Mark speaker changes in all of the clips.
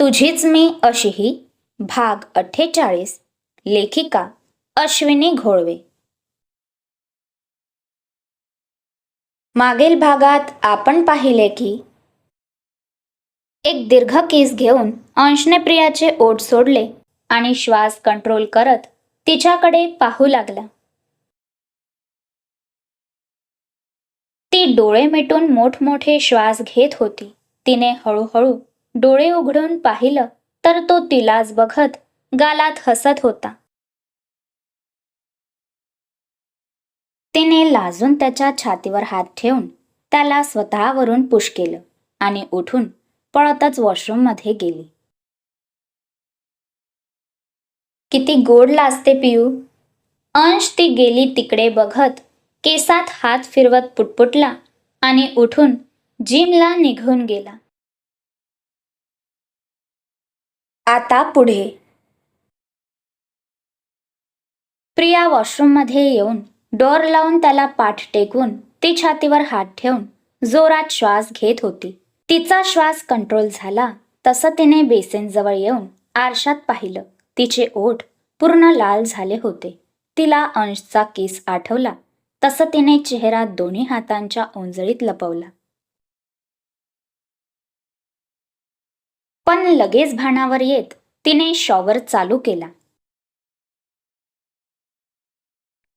Speaker 1: तुझीच मी अशीही भाग अठ्ठेचाळीस लेखिका अश्विनी घोळवे. मागील भागात आपण पाहिले की एक दीर्घ केस घेऊन अंशने प्रियाचे ओठ सोडले आणि श्वास कंट्रोल करत तिच्याकडे पाहू लागला. ती डोळे मिटून मोठमोठे श्वास घेत होती. तिने हळूहळू डोळे उघडून पाहिलं तर तो तिलाच बघत गालात हसत होता. तिने लाजून त्याच्या छातीवर हात ठेवून त्याला स्वतःवरून पुश केलं आणि उठून पळतच वॉशरूममध्ये गेली. किती गोड लाजते पियू. अंश ती गेली तिकडे बघत केसात हात फिरवत पुटपुटला आणि उठून जिमला निघून गेला. आता पुढे. प्रिया वॉशरूममध्ये येऊन डोर लावून त्याला पाठ टेकून ती छातीवर हात ठेवून जोरात श्वास घेत होती. तिचा श्वास कंट्रोल झाला तसं तिने बेसिनजवळ येऊन आरशात पाहिलं. तिचे ओठ पूर्ण लाल झाले होते. तिला अंशचा केस आठवला तसं तिने चेहरा दोन्ही हातांच्या ओंजळीत लपवला. पण लगेच भानावर येत तिने शॉवर चालू केला.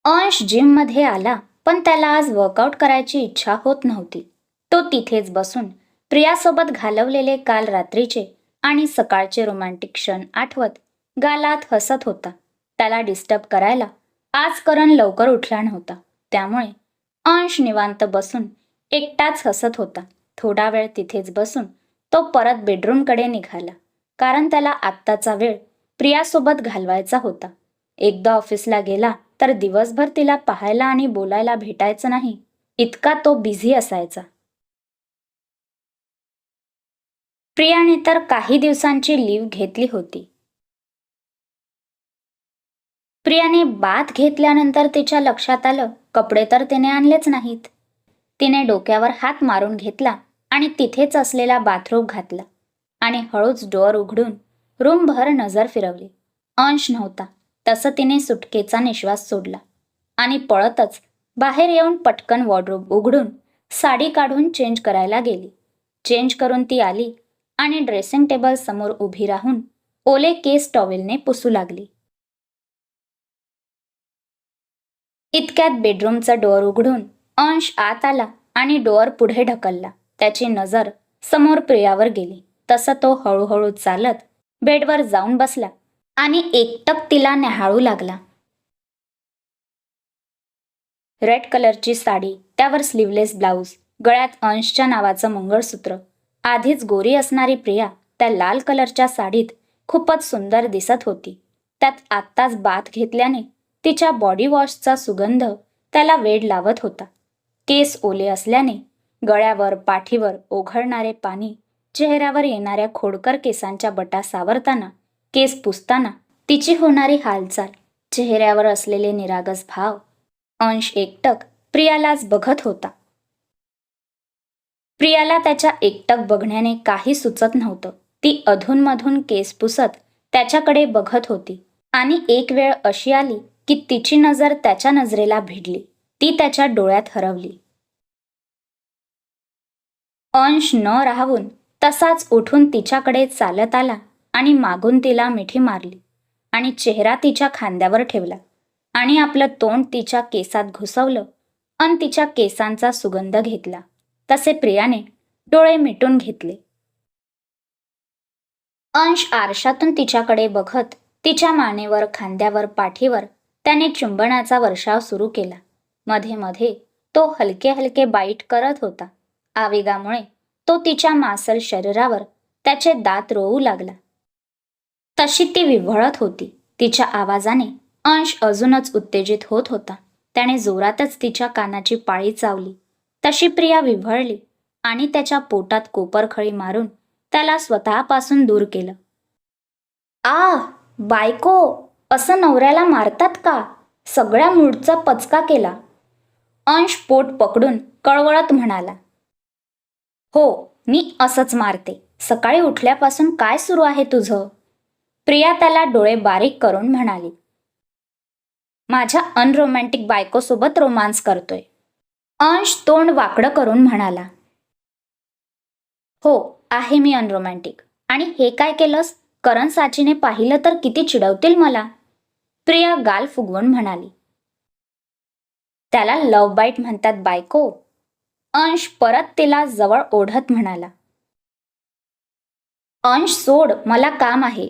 Speaker 1: अंश जिममध्ये आला पण त्याला आज वर्कआउट करायची इच्छा होत नव्हती. तो तिथेच बसून प्रियासोबत घालवलेले काल रात्रीचे आणि सकाळचे रोमॅन्टिक क्षण आठवत गालात हसत होता. त्याला डिस्टर्ब करायला आज करण लवकर उठला नव्हता. त्यामुळे अंश निवांत बसून एकटाच हसत होता. थोडा वेळ तिथेच बसून तो परत बेडरूमकडे निघाला. कारण त्याला आत्ताचा वेळ प्रियासोबत घालवायचा होता. एकदा ऑफिसला गेला तर दिवसभर तिला पाहायला आणि बोलायला भेटायचं नाही. इतका तो बिझी असायचा. प्रियाने तर काही दिवसांची लीव घेतली होती. प्रियाने बात घेतल्यानंतर तिच्या लक्षात आलं कपडे तर तिने आणलेच नाहीत. तिने डोक्यावर हात मारून घेतला. आणि तिथेच असलेला बाथरूम घातला आणि हळूच डोअर उघडून रूमभर नजर फिरवली. अंश नव्हता तसं तिने सुटकेचा निश्वास सोडला आणि पळतच बाहेर येऊन पटकन वॉर्डरोब उघडून साडी काढून चेंज करायला गेली. चेंज करून ती आली आणि ड्रेसिंग टेबल समोर उभी राहून ओले केस टॉवेलने पुसू लागली. इतक्यात बेडरूमचा डोअर उघडून अंश आत आला आणि डोअर पुढे ढकलला. त्याची नजर समोर प्रियावर गेली. तसं तो हळूहळू चालत बेडवर जाऊन बसला आणि एकटक तिला न्याहाळू लागला. रेड कलरची साडी त्यावर स्लीवलेस ब्लाऊज गळ्यात अंशच्या नावाचं मंगळसूत्र. आधीच गोरी असणारी प्रिया त्या लाल कलरच्या साडीत खूपच सुंदर दिसत होती. त्यात आत्ताच बाथ घेतल्याने तिच्या बॉडी वॉशचा सुगंध त्याला वेड लावत होता. केस ओले असल्याने गळ्यावर पाठीवर ओघळणारे पाणी चेहऱ्यावर येणाऱ्या खोडकर केसांच्या बटा सावरताना केस पुसताना तिची होणारी हालचाल चेहऱ्यावर असलेले निरागस भाव अंश एकटक प्रियालाच बघत होता. प्रियाला त्याच्या एकटक बघण्याने काही सुचत नव्हतं. ती अधूनमधून केस पुसत त्याच्याकडे बघत होती. आणि एक वेळ अशी आली की तिची नजर त्याच्या नजरेला भिडली. ती त्याच्या डोळ्यात हरवली. अंश न राहून तसाच उठून तिच्याकडे चालत आला आणि मागून तिला मिठी मारली आणि चेहरा तिच्या खांद्यावर ठेवला आणि आपलं तोंड तिच्या केसात घुसवलं अन तिच्या केसांचा सुगंध घेतला. तसे प्रियाने डोळे मिटून घेतले. अंश आरशातून तिच्याकडे बघत तिच्या मानेवर खांद्यावर पाठीवर त्याने चुंबनाचा वर्षाव सुरू केला. मध्ये मध्ये तो हलके हलके बाईट करत होता. आवेगामुळे तो तिच्या मासल शरीरावर त्याचे दात रोवू लागला. तशी ती विव्हळत होती. तिच्या आवाजाने अंश अजूनच उत्तेजित होत होता. त्याने जोरातच तिच्या कानाची पाळी चावली. तशी प्रिया विव्हळली आणि त्याच्या पोटात कोपरखळी मारून त्याला स्वतःपासून दूर केलं. आ बायको असं नवऱ्याला मारतात का? सगळ्या मूडचा पचका केला. अंश पोट पकडून कळवळत म्हणाला. हो मी असंच मारते. सकाळी उठल्यापासून काय सुरू आहे तुझं? प्रिया त्याला डोळे बारीक करून म्हणाली. माझ्या अनरोमॅन्टिक बायकोसोबत रोमांस करतोय. अंश तोंड वाकडं करून म्हणाला. हो आहे मी अनरोमॅन्टिक. आणि हे काय केलंस? करण साचीने पाहिलं तर किती चिडवतील मला. प्रिया गाल फुगवून म्हणाली. त्याला लव बाईट म्हणतात बायको अंश परत तिला जवळ ओढत म्हणाला. अंश सोड मला काम आहे.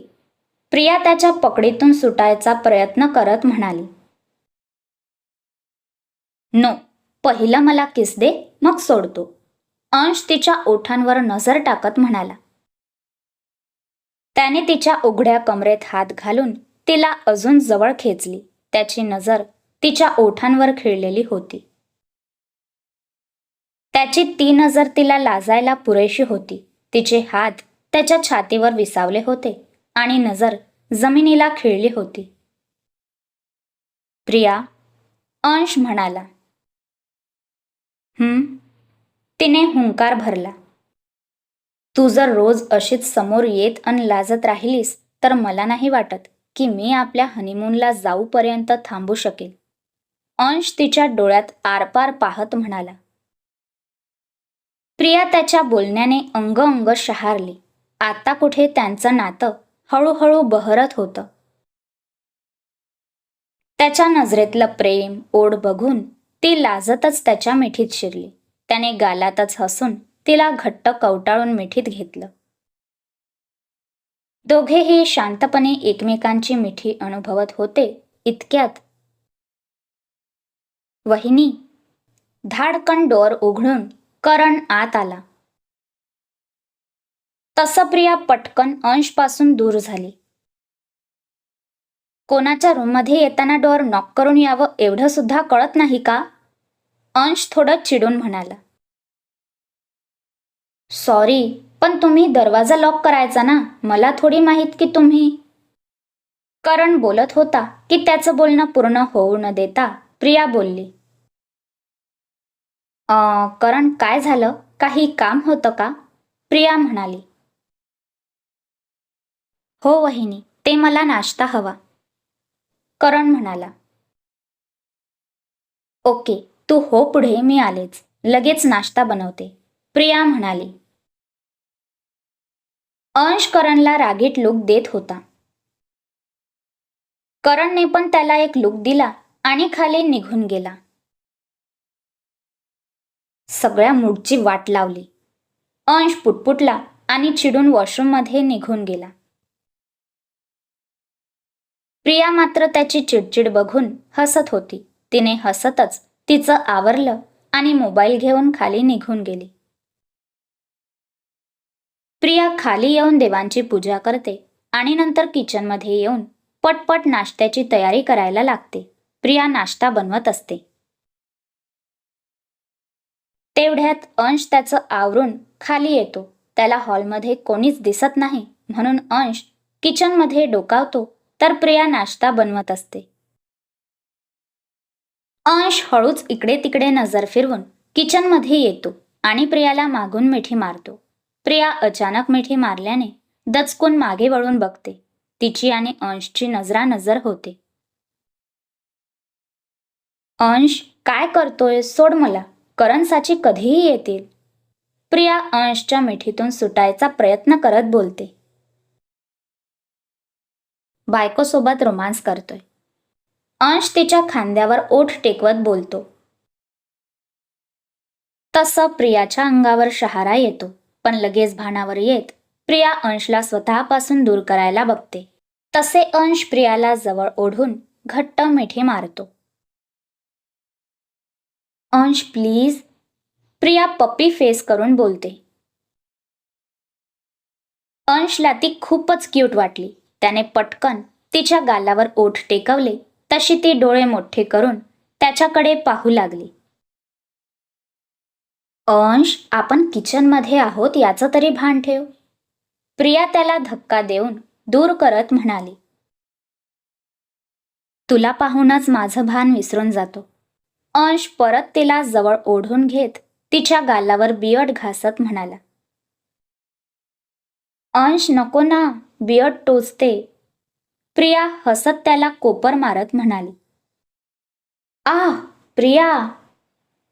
Speaker 1: प्रिया त्याच्या पकडीतून सुटायचा प्रयत्न करत म्हणाली. नो पहिलं मला किस दे मग सोडतो. अंश तिच्या ओठांवर नजर टाकत म्हणाला. त्याने तिच्या उघड्या कमरेत हात घालून तिला अजून जवळ खेचली. त्याची नजर तिच्या ओठांवर खिळलेली होती. त्याची ती नजर तिला लाजायला पुरेशी होती. तिचे हात त्याच्या छातीवर विसावले होते आणि नजर जमिनीला खिळली होती. प्रिया अंश म्हणाला हम्म तिने हुंकार भरला. तू जर रोज अशीच समोर येत आणि लाजत राहिलीस तर मला नाही वाटत की मी आपल्या हनीमूनला जाऊपर्यंत थांबू शकेल. अंश तिच्या डोळ्यात आरपार पाहत म्हणाला प्रिया त्याच्या बोलण्याने अंग अंग शहारली. आता कुठे त्यांचं नातं हळूहळू बहरत होतं. त्याच्या नजरेतलं प्रेम ओढ बघून ती लाजतच त्याच्या मिठीत शिरली. त्याने गालातच हसून तिला घट्ट कवटाळून मिठीत घेतलं. दोघेही शांतपणे एकमेकांची मिठी अनुभवत होते. इतक्यात वहिनी धाडकन डोअर उघडून करण आत आला. तसं प्रिया पटकन अंशपासून दूर झाली. कोणाच्या रूममध्ये येताना डोअर नॉक करून यावं एवढं सुद्धा कळत नाही का? अंश थोडं चिडून म्हणाला. सॉरी पण तुम्ही दरवाजा लॉक करायचा ना? मला थोडी माहीत की तुम्ही? करण बोलत होता की त्याचं बोलणं पूर्ण होऊ न देता प्रिया बोलली. करण काय झालं? काही काम होतं का? प्रिया म्हणाली. हो वहिनी ते मला नाश्ता हवा. करण म्हणाला. ओके तू हो पुढे मी आलेच. लगेच नाश्ता बनवते. प्रिया म्हणाली. अंश करणला रागीट लुक देत होता. करणने पण त्याला एक लुक दिला आणि खाली निघून गेला. सगळ्या मूडची वाट लावली. अंश पुटपुटला आणि चिडून वॉशरूममध्ये निघून गेला. प्रिया मात्र त्याची चिडचिड बघून हसत होती. तिने हसतच तिचं आवरलं आणि मोबाईल घेऊन खाली निघून गेली. प्रिया खाली येऊन देवांची पूजा करते आणि नंतर किचनमध्ये येऊन पटपट नाश्त्याची तयारी करायला लागते. प्रिया नाश्ता बनवत असते. तेवढ्यात अंश त्याचं आवरून खाली येतो. त्याला हॉलमध्ये कोणीच दिसत नाही. म्हणून अंश किचनमध्ये डोकावतो. तर प्रिया नाश्ता बनवत असते. अंश हळूच इकडे तिकडे नजर फिरवून किचनमध्ये येतो आणि प्रियाला मागून मिठी मारतो. प्रिया अचानक मिठी मारल्याने दचकून मागे वळून बघते. तिची आणि अंशची नजरानजर होते. अंश काय करतोय? सोड मला. करंसाची कधीही येतील. प्रिया अंशच्या मिठीतून सुटायचा प्रयत्न करत बोलते. बायकोसोबत रोमांस करतोय. अंश तिच्या खांद्यावर ओठ टेकवत बोलतो. तसं प्रियाच्या अंगावर शहारा येतो पण लगेच भानावर येत प्रिया अंशला स्वतःपासून दूर करायला बघते. तसे अंश प्रियाला जवळ ओढून घट्ट मिठी मारतो. अंश प्लीज. प्रिया पप्पी फेस करून बोलते. अंशला ती खूपच क्यूट वाटली. त्याने पटकन तिच्या गालावर ओठ टेकवले. तशी ती डोळे मोठे करून त्याच्याकडे पाहू लागली. अंश आपण किचनमध्ये आहोत याचं तरी भान ठेव. प्रिया त्याला धक्का देऊन दूर करत म्हणाली. तुला पाहूनच माझं भान विसरून जातो. अंश परत तिला जवळ ओढून घेत तिच्या गालावर बियड घासत म्हणाला. अंश नको ना बियड टोचते. प्रिया हसत त्याला कोपर मारत म्हणाली. आ प्रिया.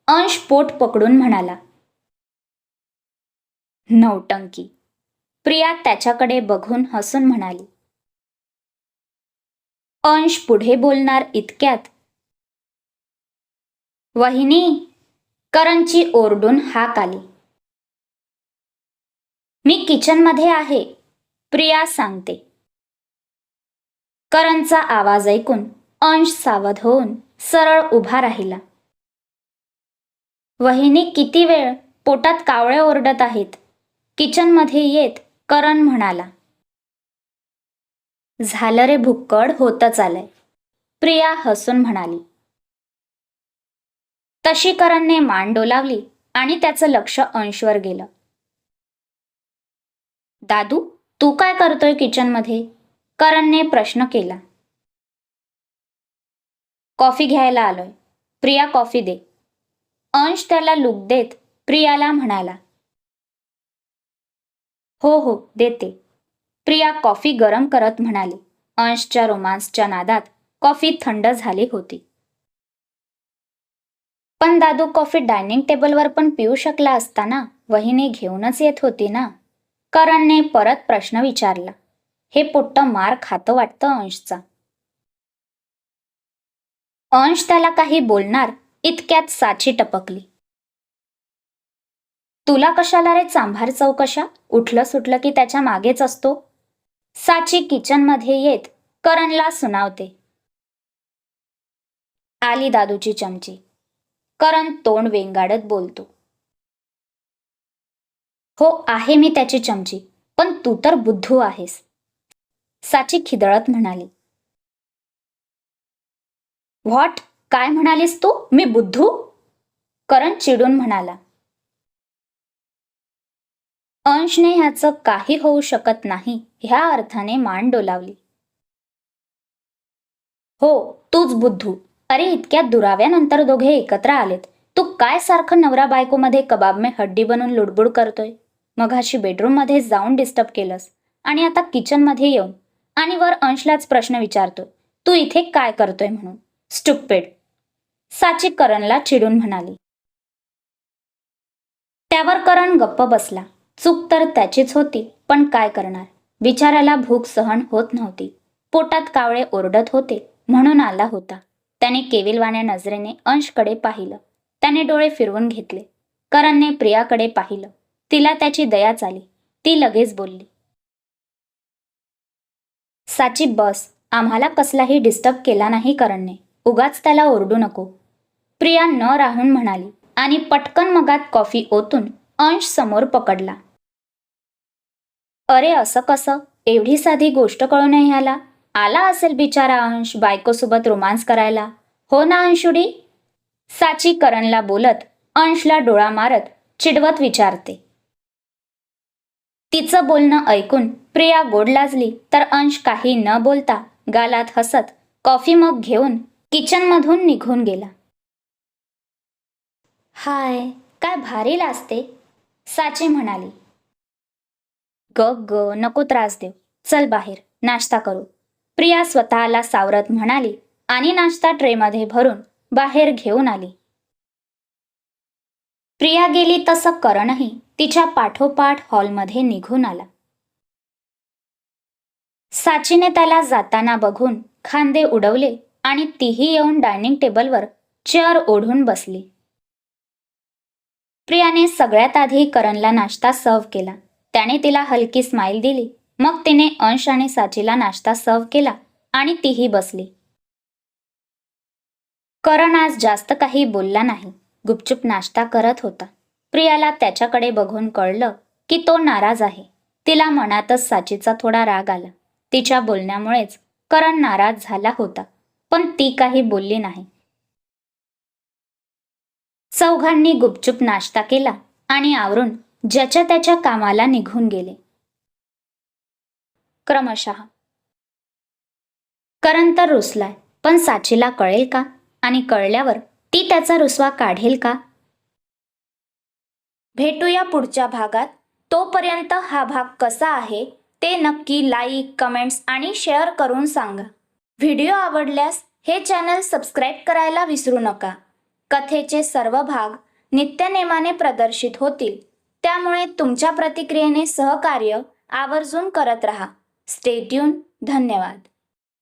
Speaker 1: अंश पोट पकडून म्हणाला. नौटंकी. प्रिया त्याच्याकडे बघून हसून म्हणाली. अंश पुढे बोलणार इतक्यात वहिनी करणची ओरडून हाक आली. मी किचनमध्ये आहे प्रिया सांगते. करणचा आवाज ऐकून अंश सावध होऊन सरळ उभा राहिला. वहिनी किती वेळ पोटात कावळे ओरडत आहेत? किचनमध्ये येत करण म्हणाला. झालं रे भुक्कड होतच आलंय. प्रिया हसून म्हणाली. तशी करणने मान डोलावली आणि त्याचं लक्ष अंशवर गेलं. दादू तू काय करतोय किचनमध्ये? करणने प्रश्न केला. कॉफी घ्यायला आलोय. प्रिया कॉफी दे. अंश त्याला लुक देत प्रियाला म्हणाला. हो हो देते. प्रिया कॉफी गरम करत म्हणाली. अंशच्या रोमांसच्या नादात कॉफी थंड झाली होती. पण दादू कॉफी डायनिंग टेबलवर पण पिऊ शकला असता ना वहिनी घेऊनच येत होती ना. करणने परत प्रश्न विचारला. हे पोट्ट मार खातं वाटतं अंशचा. अंश त्याला काही बोलणार इतक्यात साची टपकली. तुला कशाला रे चांभार चौकशा? उठलं सुटलं की त्याच्या मागेच असतो. साची किचनमध्ये येत करणला सुनावते. आली दादूची चमची. करण तोंड वेंगाडत बोलतो. हो आहे मी त्याची चमची पण तू तर बुद्धू आहेस साची खिदळत म्हणाली. व्हॉट? काय म्हणालीस तू? मी बुद्धू? करण चिडून म्हणाला. अंशने ह्याचं काही होऊ शकत नाही ह्या अर्थाने मान डोलावली. हो तूच बुद्धू. अरे इतक्या दुराव्यानंतर दोघे एकत्र आलेत. तू काय सारखं नवरा बायकोमध्ये कबाब में हड्डी बनून लुडबुड करतोय? मघाशी बेडरूममध्ये जाऊन डिस्टर्ब केलंस. आणि आता किचनमध्ये येऊन. आणि वर अंशलाच प्रश्न विचारतोय. तू इथे काय करतोय म्हणून? स्टुपेड साची करणला चिडून म्हणाली. त्यावर करण गप्प बसला. चूक तर त्याचीच होती पण काय करणार? विचाराला भूक सहन होत नव्हती. पोटात कावळे ओरडत होते म्हणून आला होता. त्याने केविलवाण्या नजरेने अंशकडे पाहिलं. त्याने डोळे फिरवून घेतले. करणने प्रियाकडे पाहिलं. तिला त्याची दया चाली ती लगेच बोलली. साची बस. आम्हाला कसलाही डिस्टर्ब केला नाही करणने. उगाच त्याला ओरडू नको. प्रिया न राहून म्हणाली आणि पटकन मगात कॉफी ओतून अंश समोर पकडला. अरे असं कसं? एवढी साधी गोष्ट कळू नये ह्याला. आला असेल बिचारा अंश बायकोसोबत रोमांस करायला. हो ना अंशुडी? साची करणला बोलत अंशला डोळा मारत चिडवत विचारते. तिचं बोलणं ऐकून प्रिया गोड लाजली तर अंश काही न बोलता गालात हसत कॉफी मग घेऊन किचनमधून निघून गेला. हाय काय भारी लाजते? साची म्हणाली. ग ग नको त्रास देव चल बाहेर नाश्ता करू. प्रिया स्वतःला सावरत म्हणाली आणि नाश्ता ट्रेमध्ये भरून बाहेर घेऊन आली. प्रिया गेली तसं करणही तिच्या पाठोपाठ हॉलमध्ये निघून आला. साचीने त्याला जाताना बघून खांदे उडवले आणि तीही येऊन डायनिंग टेबलवर चेअर ओढून बसली. प्रियाने सगळ्यात आधी करणला नाश्ता सर्व केला. त्याने तिला हलकी स्माईल दिली. मग तिने अंश आणि साचीला नाश्ता सर्व केला आणि तीही बसली. करण आज जास्त काही बोलला नाही. गुपचूप नाश्ता करत होता. प्रियाला त्याच्याकडे बघून कळलं की तो नाराज आहे. तिला मनातच साचीचा थोडा राग आला. तिच्या बोलण्यामुळेच करण नाराज झाला होता पण ती काही बोलली नाही. चौघांनी गुपचूप नाश्ता केला आणि आवरून ज्याच्या त्याच्या कामाला निघून गेले. क्रमशः. करण तर रुसलाय पण साचीला कळेल का? आणि कळल्यावर ती त्याचा रुसवा काढेल का? भेटूया पुढच्या भागात. तोपर्यंत हा भाग कसा आहे ते नक्की लाईक कमेंट्स आणि शेअर करून सांगा. व्हिडिओ आवडल्यास हे चॅनल सबस्क्राईब करायला विसरू नका. कथेचे सर्व भाग नित्यनेमाने प्रदर्शित होतील. त्यामुळे तुमच्या प्रतिक्रियेने सहकार्य आवर्जून करत रहा. स्टेट्यून धन्यवाद.